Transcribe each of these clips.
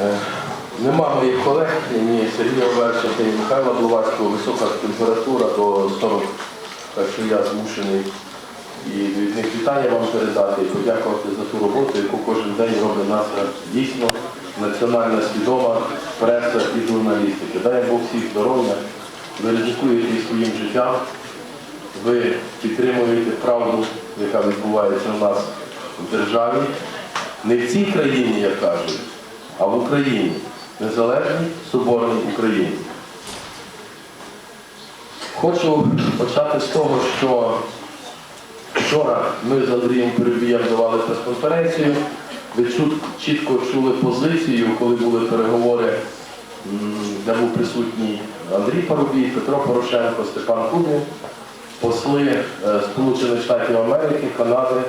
Е, Нема моїх колег, ні Сергія Оверченка, ні Михайла Блувацького, висока температура до 40, так що я змушений і від них вітання вам передати і подякувати за ту роботу, яку кожен день робить наша дійсно національна свідома преса і журналістика. Дай Бог всіх здоров'я, ви ризикуєте своїм життям, ви підтримуєте правду, яка відбувається у нас в державі. Не в цій країні, як кажуть, а в Україні. Незалежній, соборній Україні. Хочу почати з того, що вчора ми з Андрієм Перебієм давали прес-конференцію. Ви чітко чули позицію, коли були переговори, де був присутній Андрій Парубій, Петро Порошенко, Степан Кубін, посли е, Сполучених Штатів Америки, Канади,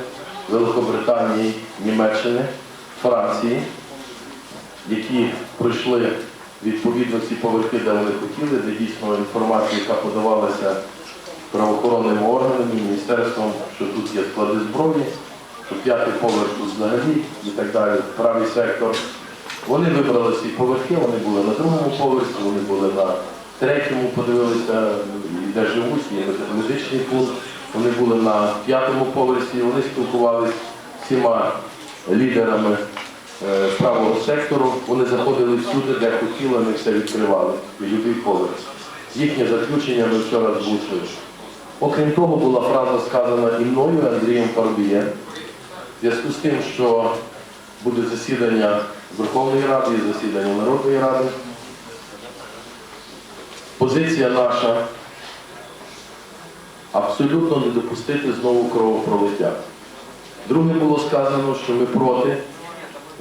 Великобританії, Німеччини, Франції які пройшли відповідно ці поверхи, де вони хотіли, де дійсно інформація, яка подавалася правоохоронними органами, міністерством, що тут є склади зброї, що п'ятий поверх тут взагалі і так далі, правий сектор. Вони вибрали ці поверхи, вони були на другому поверсі, вони були на третьому, подивилися, де живуть, є медичний пункт. Вони були на п'ятому поверсі, вони спілкувалися з всіма лідерами е, правого сектору. Вони заходили всюди, де хотіли, вони все відкривали. І любий поверх. Їхнє заключення ми вчора звучили. Окрім того, була фраза сказана і мною, Андрієм Парубієм. В зв'язку з тим, що буде засідання Верховної Ради і засідання Народної Ради. Позиція наша абсолютно не допустити знову кровопролиття. Друге було сказано, що ми проти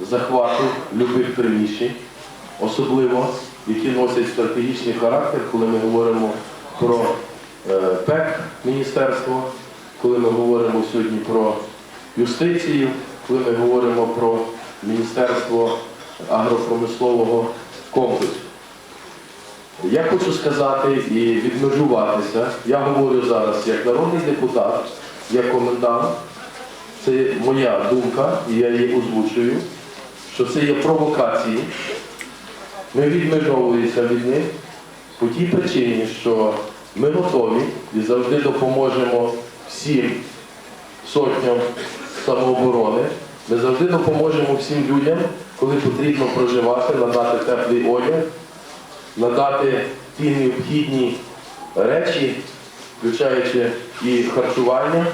захвату любих приміщень, особливо які носять стратегічний характер, коли ми говоримо про е, ПЕК міністерство, коли ми говоримо сьогодні про юстицію, коли ми говоримо про Міністерство агропромислового комплексу. Я хочу сказати і відмежуватися. Я говорю зараз як народний депутат, як комендант. Це моя думка, і я її озвучую, що це є провокації. Ми відмежовуємося від них по тій причині, що ми готові і завжди допоможемо всім сотням самооборони. Ми завжди допоможемо всім людям, коли потрібно проживати, надати теплий одяг, надати ті необхідні речі, включаючи і харчування,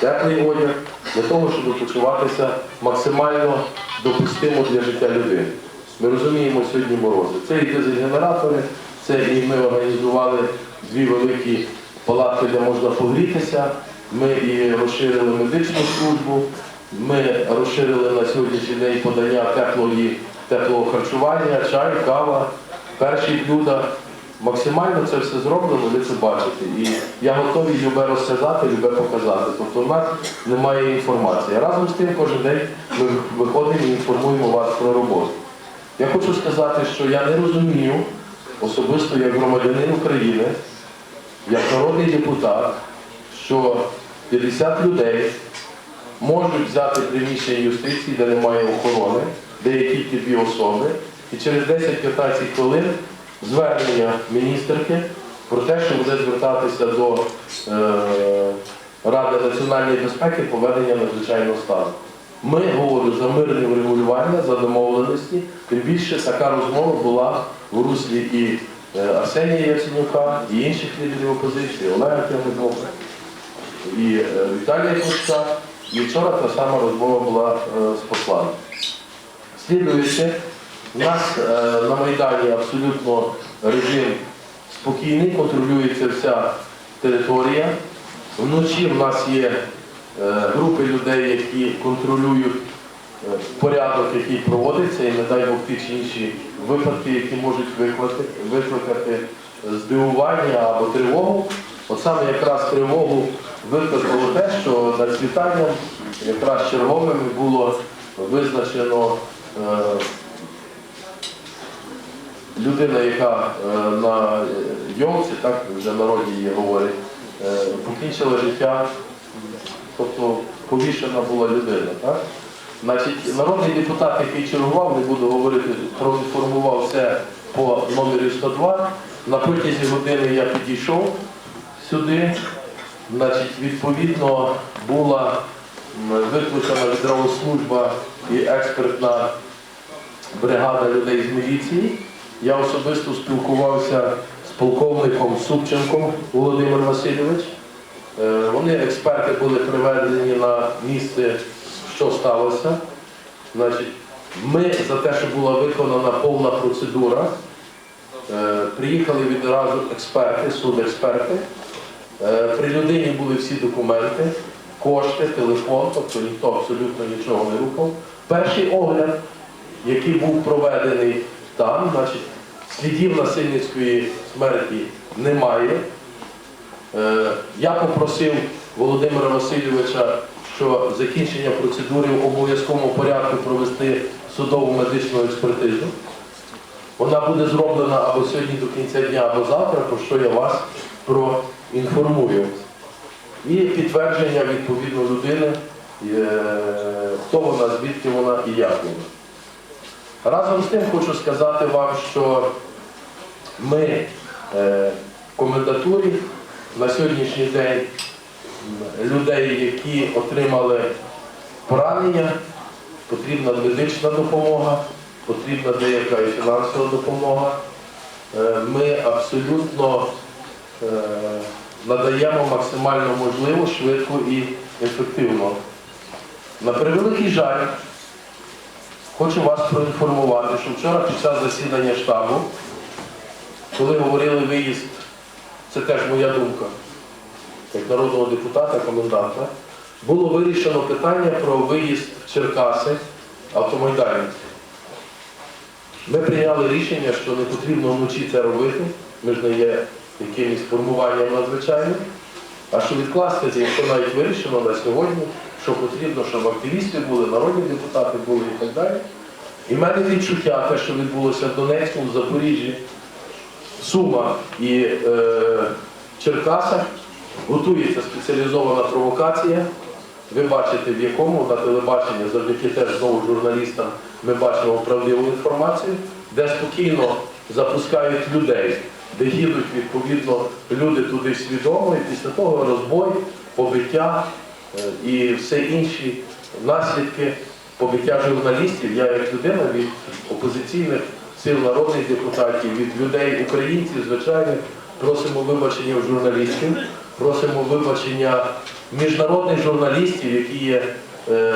теплий одяг, для того, щоб почуватися максимально допустимо для життя людини. Ми розуміємо сьогодні морози. Це і дизель-генератори, це і ми організували дві великі палатки, де можна погрітися. Ми і розширили медичну службу, ми розширили на сьогоднішній день подання теплої, теплого харчування, чай, кава, перші блюда. Максимально це все зроблено, ви це бачите. І я готовий любе розказати, любе показати. Тобто в нас немає інформації. Разом з тим кожен день ми виходимо і інформуємо вас про роботу. Я хочу сказати, що я не розумію особисто як громадянин України, як народний депутат, що 50 людей можуть взяти приміщення юстиції, де немає охорони, де є тільки дві особи, і через 10-15 хвилин звернення міністерки про те, що буде звертатися до е, Ради національної безпеки поведення надзвичайного стану. Ми говорю за мирне врегулювання, за домовленості. Тим більше така розмова була в руслі і е, Арсенія Яценюка, і інших лідерів опозиції, Олега Тягнебока, і е, Віталія Кличка. І вчора та сама розмова була е, з послами. Слідуючи, у нас е, на Майдані абсолютно режим спокійний, контролюється вся територія. Вночі в нас є е, групи людей, які контролюють е, порядок, який проводиться, і не дай Бог ті чи інші випадки, які можуть викликати, здивування або тривогу. От саме якраз тривогу викликало те, що над світанням якраз черговими було визначено людина, яка е, на йолці, так вже народі її говорять, е, покінчила життя, тобто повішена була людина. Так? Значить, народний депутат, який чергував, не буду говорити, проінформував все по номері 102. На протязі години я підійшов сюди. Значить, відповідно, була викликана відравослужба і експертна бригада людей з міліції. Я особисто спілкувався з полковником Супченком Володимир Васильович. Е, Вони, експерти, були приведені на місце, що сталося. Значить, ми за те, що була виконана повна процедура, е, приїхали відразу експерти, судексперти. Е, При людині були всі документи, кошти, телефон, тобто ніхто абсолютно нічого не рухав. Перший огляд, який був проведений там, значить, слідів насильницької смерті немає. Е, Я попросив Володимира Васильовича, що закінчення процедури в обов'язковому порядку провести судову медичну експертизу. Вона буде зроблена або сьогодні до кінця дня, або завтра, про що я вас проінформую. І підтвердження відповідно людини, е, хто вона, звідки вона і як вона. Разом з тим хочу сказати вам, що ми е, в комендатурі на сьогоднішній день людей, які отримали поранення, потрібна медична допомога, потрібна деяка і фінансова допомога. Е, Ми абсолютно е, надаємо максимально можливо, швидко і ефективно. На превеликий жаль, хочу вас проінформувати, що вчора під час засідання штабу, коли говорили виїзд, це теж моя думка, як народного депутата, коменданта, було вирішено питання про виїзд в Черкаси автомайданівців. Ми прийняли рішення, що не потрібно вночі це робити, ми ж не є якимось формуванням надзвичайним, а що відкласти це, якщо навіть вирішено на сьогодні, що потрібно, щоб активісти були, народні депутати були і так далі. І в мене відчуття, те, що відбулося в Донецьку, в Запоріжжі, Сума і е, Черкасах, готується спеціалізована провокація. Ви бачите, в якому на телебаченні, завдяки теж знову журналістам, ми бачимо правдиву інформацію, де спокійно запускають людей, де їдуть відповідно люди туди свідомо, і після того розбой, побиття і все інші наслідки побиття журналістів. Я як людина від опозиційних сил народних депутатів, від людей, українців, звичайних, просимо вибачення в журналістів, просимо вибачення міжнародних журналістів, які є, е,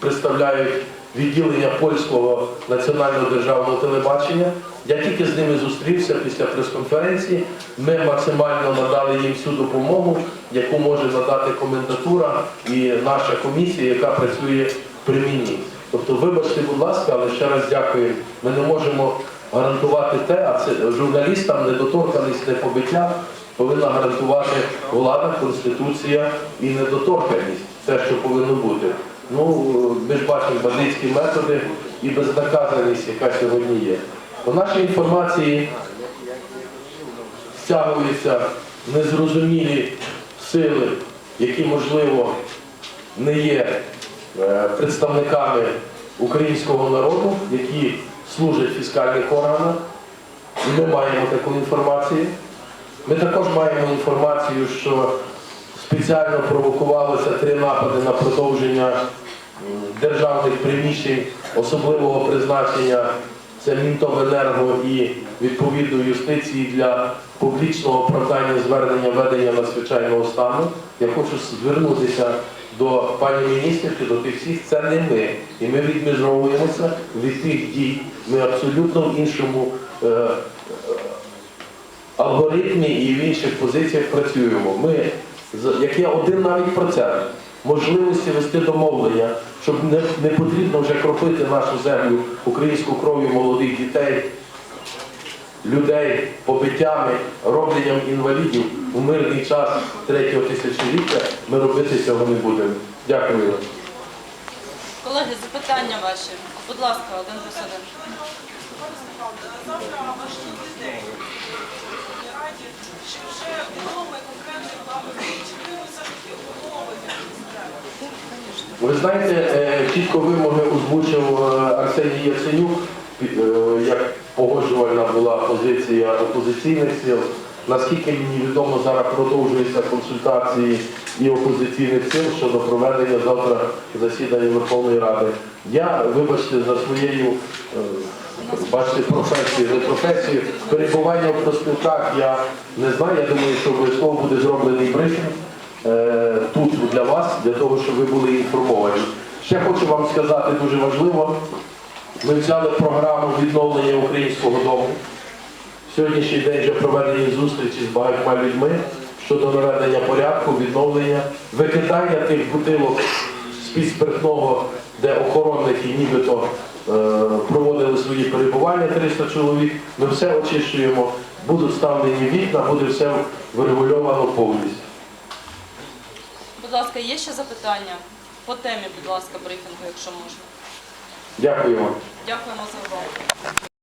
представляють відділення польського національного державного телебачення. Я тільки з ними зустрівся після прес-конференції. Ми максимально надали їм всю допомогу, яку може надати комендатура і наша комісія, яка працює при мені. Тобто, вибачте, будь ласка, але ще раз дякую. Ми не можемо гарантувати те, а це журналістам недоторканість, не побиття повинна гарантувати влада, конституція і недоторканість, те, що повинно бути. Ну, ми ж бачимо бандитські методи і безнаказаність, яка сьогодні є. По нашій інформації стягуються незрозумілі сили, які, можливо, не є е, представниками українського народу, які служать фіскальних органах. Ми маємо таку інформацію. Ми також маємо інформацію, що спеціально провокувалися три напади на продовження державних приміщень особливого призначення. Це Мінтовенерго і відповідно юстиції для публічного оправдання звернення ведення надзвичайного стану. Я хочу звернутися до пані міністрки, до тих всіх, це не ми. І ми відмежовуємося від тих дій. Ми абсолютно в іншому е, е, алгоритмі і в інших позиціях працюємо. Ми, як є один навіть процент можливості вести домовлення, щоб не, не потрібно вже кропити нашу землю українську кров'ю молодих дітей, людей побиттями, робленням інвалідів у мирний час третього тисячоліття, ми робити цього не будемо. Дякую. Колеги, запитання ваші. Будь ласка, один плюс один. Чи вже відомий конкретний план, чи ви все таки умови Ви знаєте, е, чітко вимоги озвучив е, Арсеній Яценюк, е, як погоджувальна була позиція опозиційних сил. Наскільки мені відомо, зараз продовжуються консультації і опозиційних сил щодо проведення завтра засідання Верховної Ради. Я, вибачте, за своєю бачите, професією, не професією, перебування в проспілках я не знаю. Я думаю, що обов'язково буде зроблений брифінг е, тут для вас, для того, щоб ви були інформовані. Ще хочу вам сказати дуже важливо. Ми взяли програму відновлення українського дому. Сьогоднішній день вже проведені зустрічі з багатьма людьми щодо наведення порядку, відновлення, викидання тих бутилок з-під спиртного, де охоронники нібито проводили свої перебування 300 чоловік. Ми все очищуємо, будуть ставлені вікна, буде все врегульовано повністю. Будь ласка, є ще запитання? По темі, будь ласка, брифінгу, якщо можна. Дякую вам. Дякуємо за увагу.